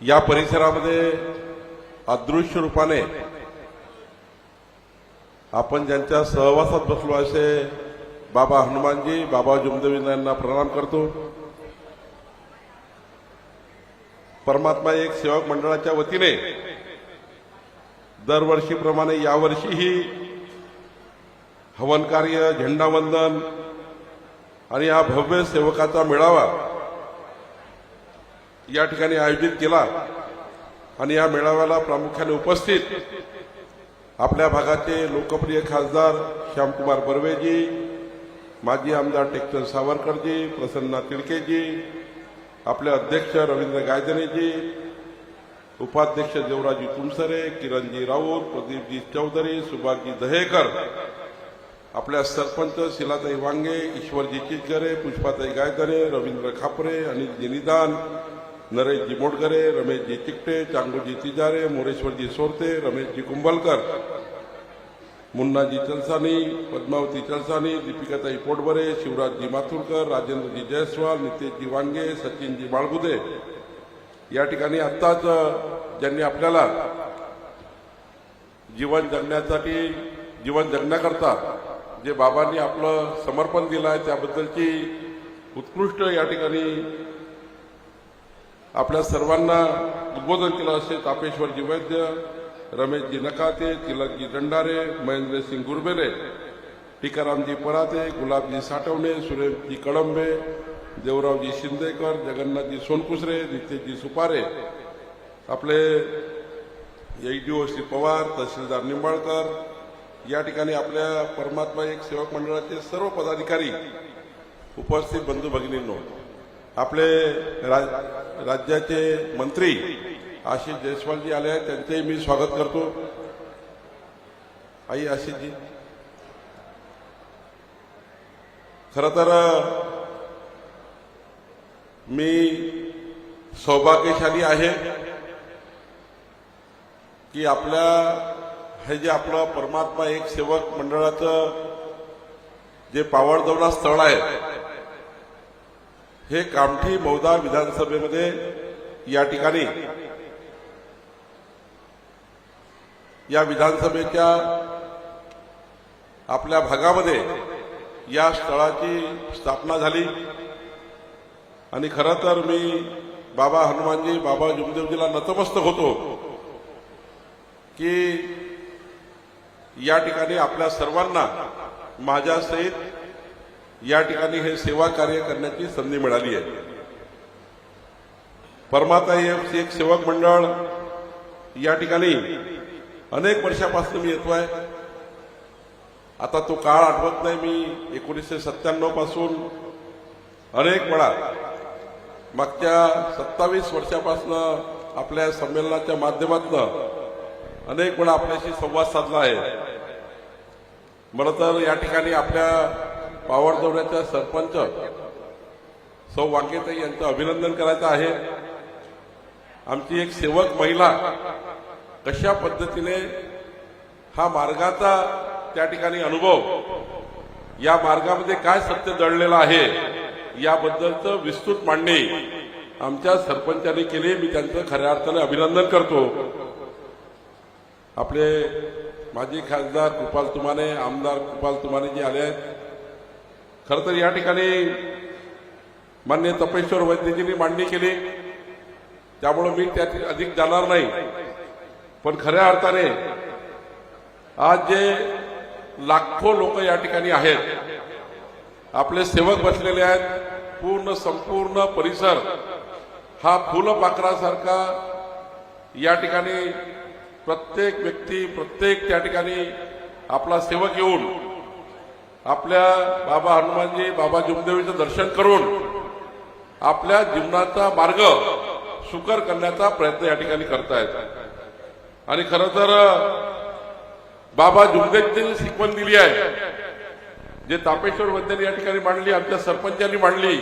या परिसरामध्ये अदृश्य रूपाने आपण ज्यांच्या सहवासात बसलो असे बाबा हनुमानजी बाबा जुमदेवी यांना प्रणाम करतो. परमात्मा एक सेवक मंडळाच्या वतीने दरवर्षीप्रमाणे यावर्षीही हवन कार्य झेंडावंदन आणि हा भव्य सेवकाचा मेळावा या ठिकाणी आयोजित केला. आणि या मेळाव्याला प्रामुख्याने उपस्थित आपल्या भागाचे लोकप्रिय खासदार श्यामकुमार बर्वेजी माजी आमदार टेकचंद सावरकरजी प्रसन्ना तिडकेजी आपले अध्यक्ष रवींद्र गायधनेजी उपाध्यक्ष देवराजी तुमसरे किरणजी राऊत प्रदीपजी चौधरी सुभाषजी दहेकर आपल्या सरपंच शिलाताई वांगे ईश्वरजी चिचगरे पुष्पाताई गायधने रवींद्र खापरे अनिलजी निदान नरेशजी मोडगरे रमेशजी चिकटे चांगूजी तिजारे मोरेश्वरजी सोरते रमेशजी कुंभलकर मुन्नाजी चलसानी पद्मावती चलसानी दीपिकाताई पोटबरे शिवराजजी माथुरकर राजेंद्रजी जयस्वाल नितेशजी वांगे सचिनजी बाळगुदे. या ठिकाणी आत्ताच ज्यांनी आपल्याला जीवन जगण्यासाठी जीवन जगण्याकरता जे बाबांनी आपलं समर्पण दिलं आहे त्याबद्दलची उत्कृष्ट या ठिकाणी आपल्या सर्वांना उद्बोधन केलं असे तापेश्वरजी वैद्य रमेशजी नकाते तिलकजी दंडारे महेंद्रसिंग गुरबेले टिकारामजी पराते गुलाबजी साठवणे सुरेशजी कळंबे देवरावजी शिंदेकर जगन्नाथजी सोनकुसरे नितेशजी सुपारे आपले एचडीओ श्री पवार तहसीलदार निंबाळकर या ठिकाणी आपल्या परमात्मा एक सेवक मंडळाचे सर्व पदाधिकारी उपस्थित बंधू भगिनींनो. आपले रा- राज्याचे मंत्री आशिष जयस्वालजी आले आहेत त्यांचेही मी स्वागत करतो. आई आशिषजी. खर तर मी सौभाग्यशाली आहे की आपल्या हे जे आपलं परमात्मा एक सेवक मंडळाचं जे पावडदौडा स्थळ आहे हे कामठी मौदा विधानसभेमध्ये या ठिकाणी या विधानसभेच्या आपल्या भागामध्ये या स्थळाची स्थापना झाली. आणि खरं तर मी बाबा हनुमानजी बाबा जुमदेवजीला नतमस्तक होतो की या ठिकाणी आपल्या सर्वांना माझ्यासहित या ठिकाणी हे सेवा कार्य करण्याची संधी मिळाली आहे. परमाता हे एक सेवक मंडळ या ठिकाणी अनेक वर्षापासून मी येतो आहे आता तो काळ आठवत नाही मी एकोणीसशे सत्त्याण्णवपासून अनेक वेळा मागच्या सत्तावीस वर्षापासून आपल्या संमेलनाच्या माध्यमातून अनेक वेळा आपल्याशी संवाद साधला आहे. मला तर या ठिकाणी आपल्या पावडदौड्याच्या सरपंच सौ वांकेताई यांचं अभिनंदन करायचं आहे. आमची एक सेवक महिला कशा पद्धतीने हा मार्गाचा त्या ठिकाणी अनुभव या मार्गामध्ये काय सत्य दडलेलं आहे याबद्दलचं विस्तृत मांडणी आमच्या सरपंचांनी केली. मी त्यांचं खऱ्या अर्थाने अभिनंदन करतो. आपले माजी खासदार कृपाल तुमाने आमदार कृपाल तुमाने जे आले आहेत खरं तर या ठिकाणी मान्य तपेश्वर वैद्यजींनी मांडणी केली. त्यामुळे मी त्यात अधिक जाणार नाही. पण खऱ्या अर्थाने आज जे लाखो लोक या ठिकाणी आहेत आपले सेवक बसलेले आहेत पूर्ण संपूर्ण परिसर हा फुलपाखरासारखा या ठिकाणी प्रत्येक व्यक्ती प्रत्येक त्या ठिकाणी आपला सेवक येऊन आपल्या बाबा हनुमानजी बाबा जुमदेवीचं दर्शन करून आपल्या जीवनाचा मार्ग सुकर करण्याचा प्रयत्न या ठिकाणी करतायत. आणि खरं तर बाबा जुमदेवची शिकवण दिली आहे. जे तापेश्वर वैद्यांनी या ठिकाणी मांडली आमच्या सरपंचांनी मांडली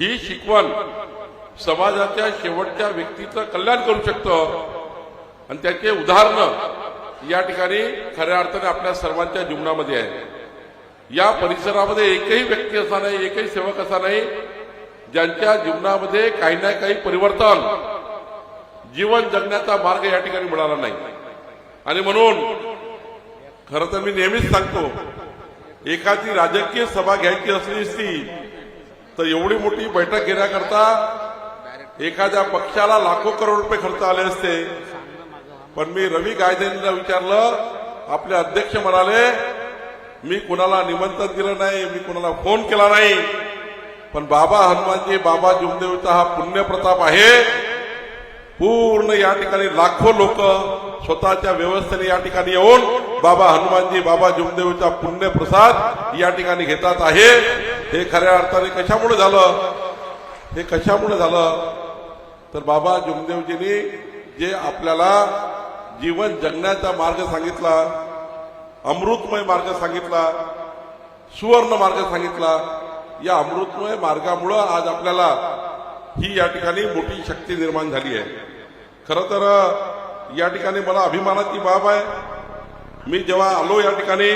ही शिकवण समाजाच्या शेवटच्या व्यक्तीचं कल्याण करू शकतं. आणि त्याचे उदाहरणं या ठिकाणी खऱ्या अर्थाने आपल्या सर्वांच्या जीवनामध्ये आहे या परिसरामध्ये एकही व्यक्ती असा नाही एकही सेवक असा नाही ज्यांच्या जीवनामध्ये काही ना काही परिवर्तन जीवन जगण्याचा मार्ग या ठिकाणी मिळाला नाही. आणि म्हणून खर तर मी नेहमीच सांगतो एखादी राजकीय सभा घ्यायची असली असती तर एवढी मोठी बैठक घेण्याकरता एखाद्या पक्षाला लाखो करोड रुपये खर्च आले असते. पण मी रवी गायधेंना विचारलं आपले अध्यक्ष म्हणाले मी कुणाला निमंत्रण दिलं नाही मी कुणाला फोन केला नाही. पण बाबा हनुमानजी बाबा जुमदेवचा हा पुण्य प्रताप आहे. पूर्ण या ठिकाणी लाखो लोक स्वतःच्या व्यवस्थेने या ठिकाणी येऊन बाबा हनुमानजी बाबा जुमदेवचा पुण्य प्रसाद या ठिकाणी घेतात आहे. हे खऱ्या अर्थाने कशामुळे झालं? हे कशामुळे झालं? तर बाबा जुमदेवजींनी जे आपल्याला जीवन जगण्याचा मार्ग सांगितला अमृतमय मार्ग सांगितला सुवर्ण मार्ग सांगितला. या अमृतमय मार्गामुळं आज आपल्याला ही या ठिकाणी मोठी शक्ती निर्माण झाली आहे. खरं तर या ठिकाणी मला अभिमानाची बाब आहे. मी जेव्हा आलो या ठिकाणी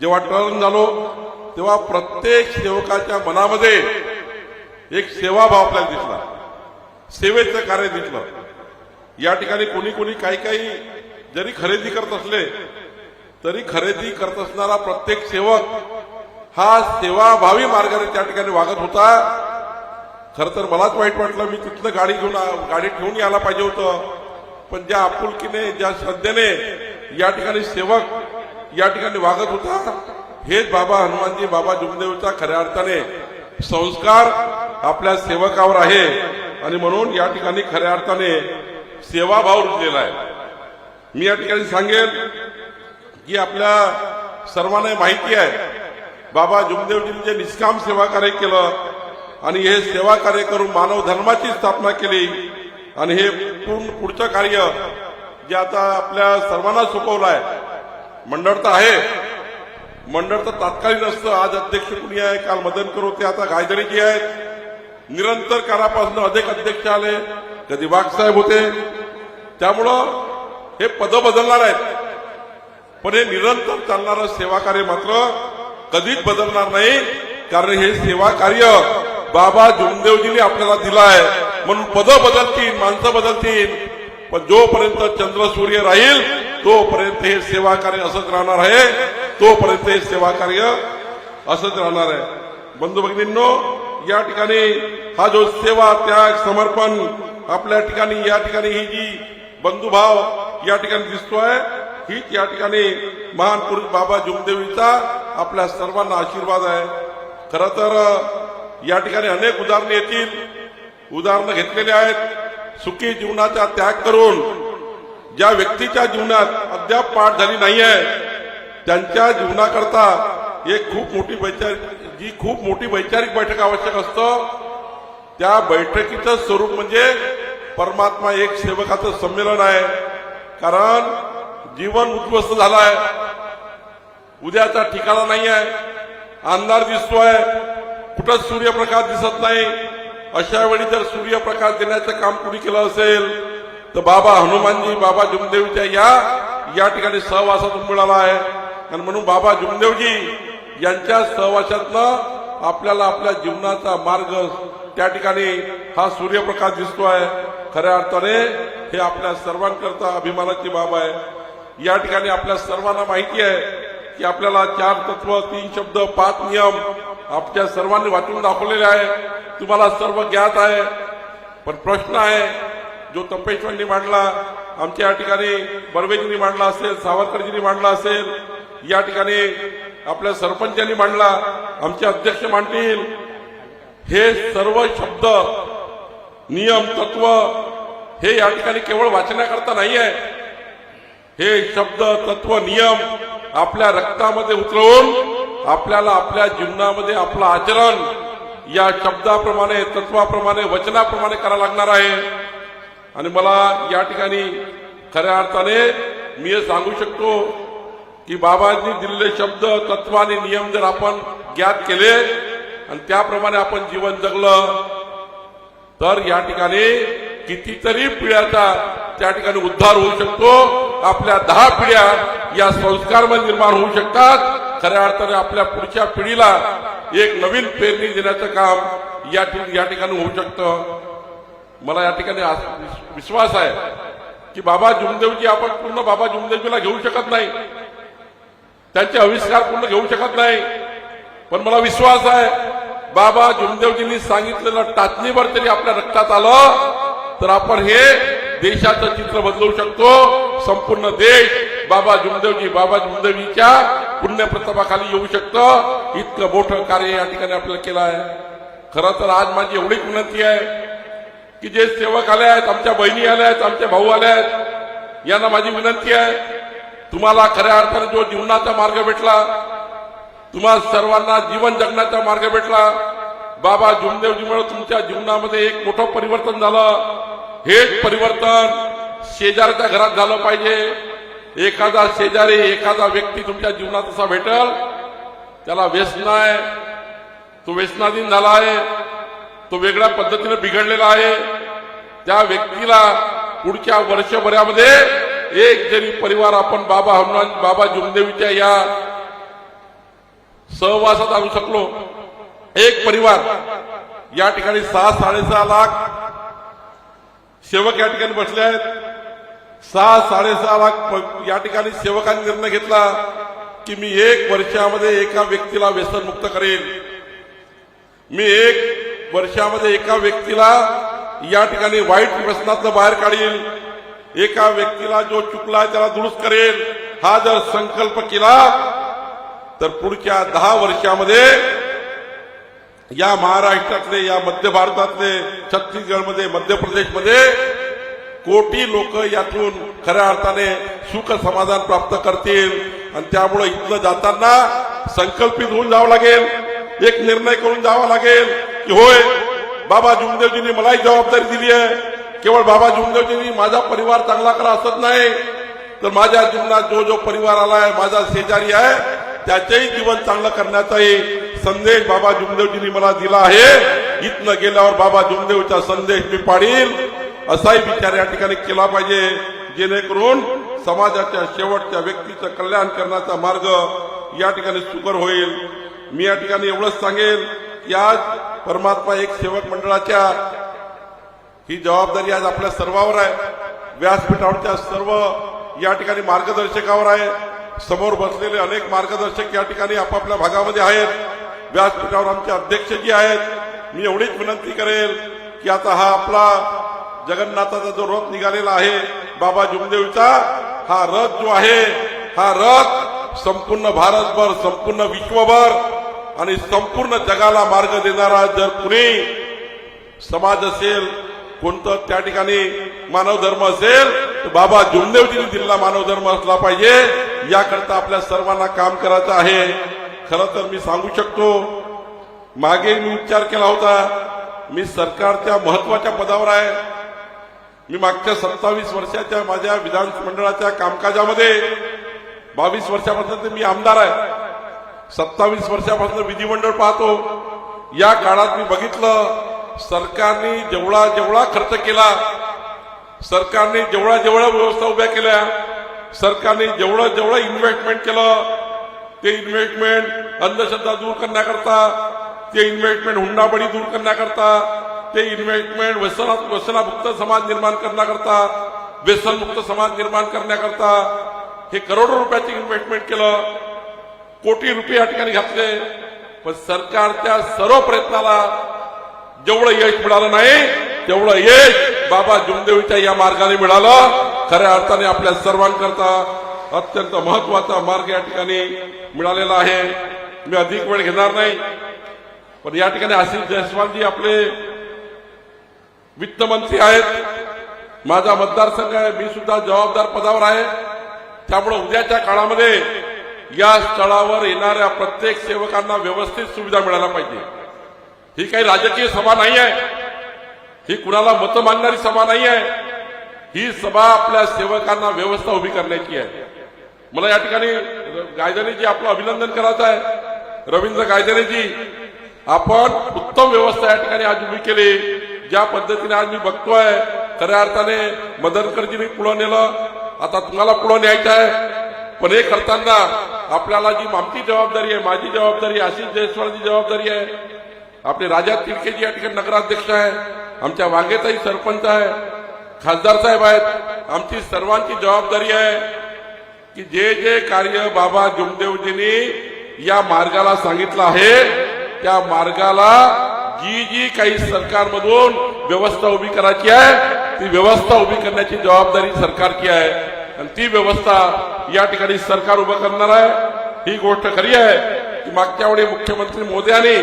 जेव्हा टर्न झालो तेव्हा प्रत्येक सेवकाच्या मनामध्ये एक सेवाभाव आपल्याला दिसला. सेवेचं कार्य दिसलं. या ठिकाणी कोणी कोणी काही काही जरी खरेदी करत असले तरी खरेदी करत असणारा प्रत्येक सेवक हा सेवाभावी मार्गाने त्या ठिकाणी वागत होता. खर तर मलाच वाईट वाटलं मी तिथलं गाडी घेऊन गाडी ठेवून यायला पाहिजे होतं. पण ज्या आपुलकीने ज्या श्रद्धेने या ठिकाणी सेवक या ठिकाणी वागत होता हेच बाबा हनुमानजी बाबा जुगदेवचा खऱ्या अर्थाने संस्कार आपल्या सेवकावर आहे. आणि म्हणून या ठिकाणी खऱ्या अर्थाने सेवाभाव रुजलेला आहे. मी या ठिकाणी सांगेन जी आपल्या सर्वांना माहिती आहे. बाबा जुमदेवजींनी जे निष्काम सेवा कार्य केलं आणि हे सेवा कार्य करून मानव धर्माची स्थापना केली आणि हे पूर्ण पुढचं कार्य जे आता आपल्या सर्वांना सोपवलं आहे. मंडळ तर आहे. मंडळ तर तात्कालीन असतं. आज अध्यक्ष कुणी आहे? काल मदनकर करू ते आता गायदरीजी आहेत. निरंतर काळापासून अधिक अध्यक्ष आले. कधी वाघसाहेब होते. त्यामुळं हे पदं बदलणार आहेत. पण हे निरंतर चालणारं सेवा कार्य मात्र कधीच बदलणार नाही कारण हे सेवा कार्य बाबा जुमदेवजींनी आपल्याला दिलं आहे म्हणून पदं बदलतील माणसं बदलतील पण जोपर्यंत चंद्र सूर्य राहील तोपर्यंत हे सेवा कार्य असंच राहणार आहे. तोपर्यंत हे सेवा कार्य असंच राहणार आहे. बंधू भगिनींनो या ठिकाणी हा जो सेवा त्याग समर्पण आपल्या ठिकाणी या ठिकाणी ही जी बंधुभाव या ठिकाणी दिसतोय हीच या ठिकाणी महान पुरुष बाबा जुमदेवीचा आपल्या सर्वांना आशीर्वाद आहे. खर तर या ठिकाणी अनेक उदाहरणे येतील. उदाहरणं घेतलेली आहेत. सुखी जीवनाचा त्याग करून ज्या व्यक्तीच्या जीवनात अद्याप पाठ झाली नाही आहे त्यांच्या जीवनाकरता एक खूप मोठी वैचारिक जी खूप मोठी वैचारिक बैठक आवश्यक असतं. त्या बैठकीचं स्वरूप म्हणजे परमात्मा एक सेवकाचं संमेलन आहे. कारण जीवन उद्ध्वस्त झालं आहे उद्याचा ठिकाणा नाही आहे अंधार दिसतोय. कुठंच सूर्यप्रकाश दिसत नाही. अशा वेळी जर सूर्यप्रकाश देण्याचं काम कुणी केलं असेल तर बाबा हनुमानजी बाबा जुमदेवच्या या या ठिकाणी सहवासातून मिळाला आहे. आणि म्हणून बाबा जुमदेवजी यांच्या सहवासातनं आपल्याला आपल्या जीवनाचा मार्ग त्या ठिकाणी हा सूर्यप्रकाश दिसतोय. खऱ्या अर्थाने हे आपल्या सर्वांकरता अभिमानाची बाब आहे. या ठिकाणी आपल्या सर्वांना माहिती आहे की आपल्याला चार तत्व तीन शब्द पाच नियम आपल्या सर्वांनी वाचून दाखवलेले आहे. तुम्हाला सर्व ज्ञात आहे. पण प्रश्न आहे जो तपेश्वरांनी मांडला आमच्या या ठिकाणी बर्वेजींनी मांडला असेल सावरकरजींनी मांडला असेल या ठिकाणी आपल्या सरपंचांनी मांडला आमचे अध्यक्ष मांडतील. हे सर्व शब्द नियम तत्व हे या ठिकाणी केवळ वाचण्याकरता नाही आहे हे शब्द तत्व नियम आपल्या रक्तामध्ये उतरवून आपल्याला आपल्या जीवनामध्ये आपलं आचरण या शब्दाप्रमाणे तत्वाप्रमाणे वचनाप्रमाणे करावं लागणार आहे. आणि मला या ठिकाणी खऱ्या अर्थाने मी हे सांगू शकतो की बाबांनी दिलेले शब्द तत्व आणि नियम जर आपण ज्ञात केले आणि त्याप्रमाणे आपण जीवन जगलं तर या ठिकाणी कितीतरी पिढ्याचा त्या ठिकाणी उद्धार होऊ शकतो. आपल्या दहा पिढ्या या संस्कारमध्ये निर्माण होऊ शकतात. खऱ्या अर्थाने आपल्या पुढच्या पिढीला एक नवीन पेरणी देण्याचं काम या या ठिकाणी होऊ शकतं. मला या ठिकाणी विश्वास आहे की बाबा जुमदेवजी आपण पूर्ण बाबा जुमदेवजीला घेऊ शकत नाही. त्यांचे आविष्कार पूर्ण घेऊ शकत नाही. पण मला विश्वास आहे बाबा जुमदेवजींनी सांगितलेलं टाचणीवर तरी आपल्या रक्तात आलं तर आपण हे देशाचं चित्र बदलवू शकतो. संपूर्ण देश बाबा जुमदेवजी बाबा जुमदेवजीच्या पुण्यप्रतापाखाली येऊ शकतं. इतकं मोठं कार्य या ठिकाणी आपल्याला केलं आहे. खरं तर आज माझी एवढीच विनंती आहे की जे सेवक आले आहेत आमच्या बहिणी आल्या आहेत आमचे भाऊ आले आहेत यांना माझी विनंती आहे. तुम्हाला खऱ्या अर्थाने जो जीवनाचा मार्ग भेटला तुम्हा सर्वांना जीवन जगण्याचा मार्ग भेटला बाबा जुमदेवजीमुळे तुमच्या जीवनामध्ये एक मोठं परिवर्तन झालं. हेच परिवर्तन शेजारच्या घरात झालं पाहिजे. एखादा शेजारी एखादा व्यक्ती तुमच्या जीवनात असा भेटल त्याला व्यसन आहे तो व्यसनाधीन झाला आहे. तो वेगळ्या पद्धतीने बिघडलेला आहे. त्या व्यक्तीला पुढच्या वर्षभरामध्ये एक जरी परिवार आपण बाबा हनुमान बाबा जुमदेवीच्या या सहवासात आणू शकलो. एक परिवार या ठिकाणी सहा साडेसहा लाख सेवक या ठिकाणी बसले आहेत. सहा साडेसहा लाख या ठिकाणी सेवकांनी निर्णय घेतला की मी एक वर्षामध्ये एका व्यक्तीला व्यसनमुक्त करेन. मी एक वर्षामध्ये एका व्यक्तीला या ठिकाणी वाईट व्यसनातलं बाहेर काढील एका व्यक्तीला जो चुकला त्याला दुरुस्त करेल हा जर संकल्प केला तर पुढच्या दहा वर्षामध्ये या महाराष्ट्रातले या मध्य भारतातले छत्तीसगडमध्ये मध्य प्रदेशमध्ये कोटी लोक यातून खऱ्या अर्थाने सुख समाधान प्राप्त करतील. आणि त्यामुळे इथलं जाताना संकल्पित होऊन जावं लागेल एक निर्णय करून जावा लागेल की होय बाबा जुमदेवजींनी मलाही जबाबदारी दिली आहे. केवळ बाबा जुमदेवजींनी माझा परिवार चांगला करा असत नाही. तर माझ्या जीवनात जो जो परिवार आला आहे माझा शेजारी आहे त्याचंही जीवन चांगलं करण्याचाही संदेश बाबा जुमदेवजींनी मला दिला आहे. इथनं गेल्यावर बाबा जुमदेवचा संदेश मी पाडील. असाही विचार या ठिकाणी केला पाहिजे. जेणेकरून समाजाच्या शेवटच्या व्यक्तीचं कल्याण करण्याचा मार्ग या ठिकाणी सुकर होईल. मी या ठिकाणी एवढंच सांगेल की आज परमात्मा एक सेवक मंडळाच्या ही जबाबदारी आज आपल्या सर्वावर आहे. व्यासपीठावरच्या सर्व या ठिकाणी मार्गदर्शकावर आहे. समोर बसलेले अनेक मार्गदर्शक या ठिकाणी आपापल्या भागामध्ये आहेत. व्यासपीठावर आमचे अध्यक्षजी आहेत मी एवढीच विनंती करेल की आता हा आपला जगन्नाथाचा जो रथ निघालेला आहे बाबा जुमदेवचा हा रथ जो आहे हा रथ संपूर्ण भारतभर संपूर्ण विश्वभर आणि संपूर्ण जगाला मार्ग देणारा जर कुणी समाज असेल कोणतं त्या ठिकाणी मानव धर्म असेल तर बाबा जुमदेवजीने दिलेला मानव धर्म असला पाहिजे याकरता आपल्या सर्वांना काम करायचं आहे. खरं तर मी सांगू शकतो मागे मी विचार केला होता मी सरकारच्या महत्त्वाच्या पदावर आहे. मी मागच्या सत्तावीस वर्षाच्या माझ्या विधानमंडळाच्या कामकाजामध्ये बावीस वर्षापासून मी आमदार आहे. सत्तावीस वर्षापासून विधिमंडळ पाहतो. या काळात मी बघितलं सरकारने जेवढा जेवढा खर्च केला सरकारने जेवढा जेवढ्या व्यवस्था उभ्या केल्या सरकारने जेवढं जेवढं इन्व्हेस्टमेंट केलं ते इन्व्हेस्टमेंट अंधश्रद्धा दूर करण्याकरता ते इन्व्हेस्टमेंट हुंडाबळी दूर करण्याकरता ते इन्व्हेस्टमेंट व्यसना व्यसनामुक्त समाज निर्माण करण्याकरता व्यसनमुक्त समाज निर्माण करण्याकरता हे करोडो रुपयाचे इन्व्हेस्टमेंट केलं कोटी रुपये या ठिकाणी घातले. पण सरकारच्या सर्व प्रयत्नाला जेवढं यश मिळालं नाही तेवढं यश बाबा जुमदेवीच्या या मार्गाने मिळालं. खऱ्या अर्थाने आपल्या सर्वांकरता अत्यंत महत्त्वाचा मार्ग या ठिकाणी मिळालेला आहे. मी अधिक वेळ घेणार नाही. पण या ठिकाणी आशिष जयस्वालजी आपले वित्तमंत्री आहेत. माझा मतदारसंघ आहे. मी सुद्धा जबाबदार पदावर आहे. त्यामुळे उद्याच्या काळामध्ये या स्थळावर येणाऱ्या प्रत्येक सेवकांना व्यवस्थित सुविधा मिळायला पाहिजे. ही काही राजकीय सभा नाही आहे. ही कुणाला मतं मागणारी सभा नाही आहे. ही सभा आपल्या सेवकांना व्यवस्था उभी करण्याची आहे. मला या ठिकाणी गायदनेजी आपलं अभिनंदन करायचं आहे. रवींद्र गायदनेजी आपण उत्तम व्यवस्था या ठिकाणी आज उभी केली. ज्या पद्धतीने आज मी बघतोय खऱ्या अर्थाने मदनकरजीने पुढं नेलं. आता तुम्हाला पुढं न्यायचं आहे. पण हे करताना आपल्याला जी आमची जबाबदारी आहे माझी जबाबदारी आशिष जयस्वालची जबाबदारी आहे. आपले राजा तिडकेजी या ठिकाणी नगराध्यक्ष आहे. आमच्या वाघेताई सरपंच आहे. खासदार साहेब आहेत. आमची सर्वांची जबाबदारी आहे. की जे जे कार्य बाबा जुमदेवजींनी या मार्गाला सांगितलं आहे त्या मार्गाला जी जी काही सरकारमधून व्यवस्था उभी करायची आहे ती व्यवस्था उभी करण्याची जबाबदारी सरकारची आहे. आणि ती व्यवस्था या ठिकाणी सरकार उभं करणार आहे. ही गोष्ट खरी आहे की मागच्या वेळी मुख्यमंत्री मोदयांनी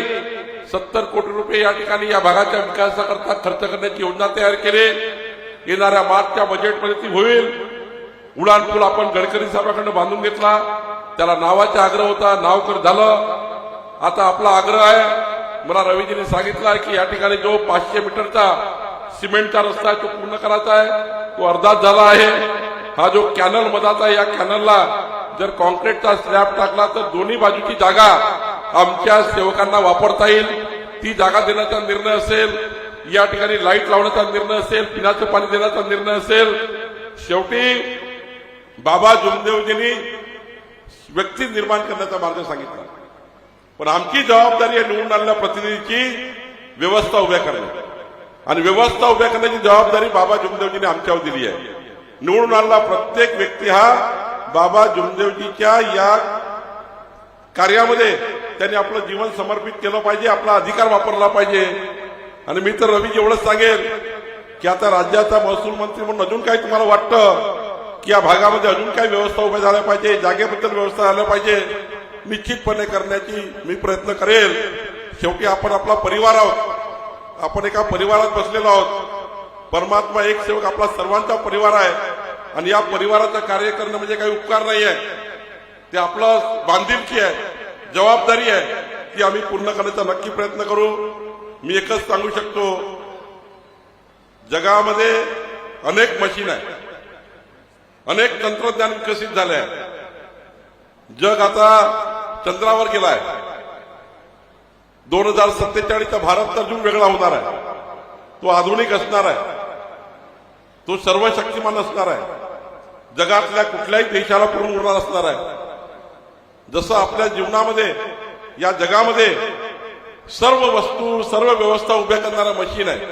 सत्तर कोटी रुपये या ठिकाणी या भागाच्या विकासाकरता खर्च करण्याची योजना तयार केली. येणाऱ्या मार्चच्या बजेटमध्ये ती होईल. उडान पूल आपण गडकरी साहेबांकडनं बांधून घेतला. त्याला नावाचा आग्रह होता नावकर झालं. आता आपला आग्रह आहे. मला रवीजीने सांगितलं आहे की या ठिकाणी जो पाचशे मीटरचा सिमेंटचा रस्ता आहे तो पूर्ण करायचा आहे. तो अर्धाच झाला आहे. हा जो कॅनल मधाचा आहे या कॅनलला जर कॉन्क्रीटचा स्लॅब टाकला तर दोन्ही बाजूची जागा आमच्या सेवकांना वापरता येईल. ती जागा देण्याचा निर्णय असेल. या ठिकाणी लाइट लावण्याचा निर्णय असेल पिण्याचं पाणी देण्याचा निर्णय असेल. शेवटी बाबा जुमदेवजींनी व्यक्ती निर्माण करण्याचा मार्ग सांगितला. पण आमची जबाबदारी आहे निवडून आलेल्या प्रतिनिधीची व्यवस्था उभ्या करणे. आणि व्यवस्था उभ्या करण्याची जबाबदारी बाबा जुमदेवजीने आमच्यावर दिली आहे. निवडून आलेला प्रत्येक व्यक्ती हा बाबा जुमदेवजीच्या या कार्यामध्ये त्यांनी आपलं जीवन समर्पित केलं पाहिजे आपला अधिकार वापरला पाहिजे. आणि मी तर रवी एवढंच सांगेल की आता राज्याचा महसूल मंत्री म्हणून अजून काही तुम्हाला वाटतं? की या भागामध्ये अजून काही व्यवस्था उभ्या झाल्या पाहिजे जागेबद्दल व्यवस्था झाल्या पाहिजे निश्चितपणे करण्याची मी प्रयत्न करेल. शेवटी आपण आपला परिवार आहोत. आपण एका परिवारात बसलेलो आहोत. परमात्मा एक सेवक आपला सर्वांचा परिवार आहे. आणि या परिवाराचं कार्य करणं म्हणजे काही उपकार नाही आहे ते आपलं बांधिलकी आहे जबाबदारी आहे ती आम्ही पूर्ण करण्याचा नक्की प्रयत्न करू. मी एकच सांगू शकतो. जगामध्ये अनेक मशीन आहे अनेक तंत्रज्ञान विकसित झाले आहे. जग आता चंद्रावर गेलाय. दोन हजार सत्तेचाळीसचा भारत तर अजून वेगळा होणार आहे. तो आधुनिक असणार आहे. तो सर्वशक्तिमान असणार आहे. जगातल्या कुठल्याही देशाला पुरून उरणार असणार आहे. जसं आपल्या जीवनामध्ये या जगामध्ये सर्व वस्तू सर्व व्यवस्था उभ्या करणारा मशीन आहे.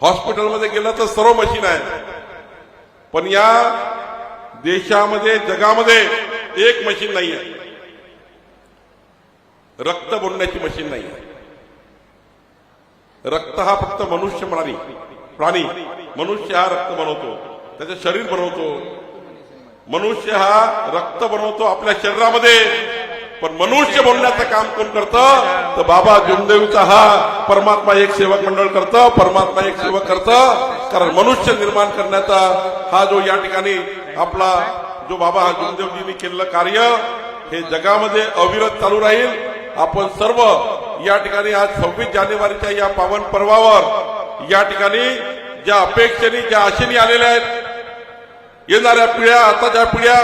हॉस्पिटलमध्ये गेलं तर सर्व मशीन आहे. पण या देशामध्ये जगामध्ये एक मशीन नाही आहे रक्त बोलण्याची मशीन नाही आहे रक्त हा फक्त मनुष्य प्राणी प्राणी. मनुष्य हा रक्त बनवतो. त्याचं शरीर बनवतो. मनुष्य हा रक्त बनवतो आपल्या शरीरामध्ये. पण मनुष्य बोलण्याचं काम कोण करतं? तर बाबा जुमदेवीचा हा परमात्मा एक सेवक मंडळ करतं परमात्मा एक सेवक करतं. कारण मनुष्य निर्माण करण्याचा हा जो या ठिकाणी आपला जो बाबा हा केलेलं कार्य हे जगामध्ये अविरत चालू राहील. आपण सर्व या ठिकाणी आज सव्वीस जानेवारीच्या या पावन पर्वावर या ठिकाणी ज्या अपेक्षेने ज्या आशेने आलेल्या आहेत येणाऱ्या पिढ्या आताच्या पिढ्या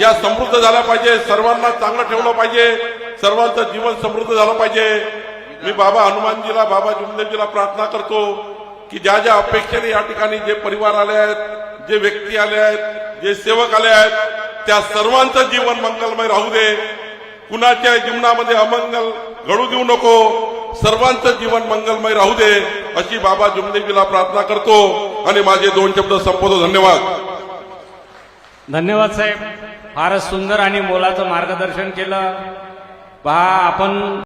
या समृद्ध झाल्या पाहिजे सर्वांना चांगलं ठेवलं पाहिजे सर्वांचं जीवन समृद्ध झालं पाहिजे. मी बाबा हनुमानजीला बाबा जुमदेवजीला प्रार्थना करतो. की ज्या ज्या अपेक्षेने या ठिकाणी जे परिवार आले आहेत जे व्यक्ती आले आहेत जे सेवक आले आहेत त्या सर्वांचं जीवन मंगलमय राहू दे. कुणाच्या जीवनामध्ये अमंगल घडू देऊ नको. सर्वांचं जीवन मंगलमय राहू दे अशी बाबा जुमदेवीला प्रार्थना करतो आणि माझे दोन शब्द संपवतो. धन्यवाद. धन्यवाद साहेब. फारच सुंदर आणि मोलाचं मार्गदर्शन केलं. पहा आपण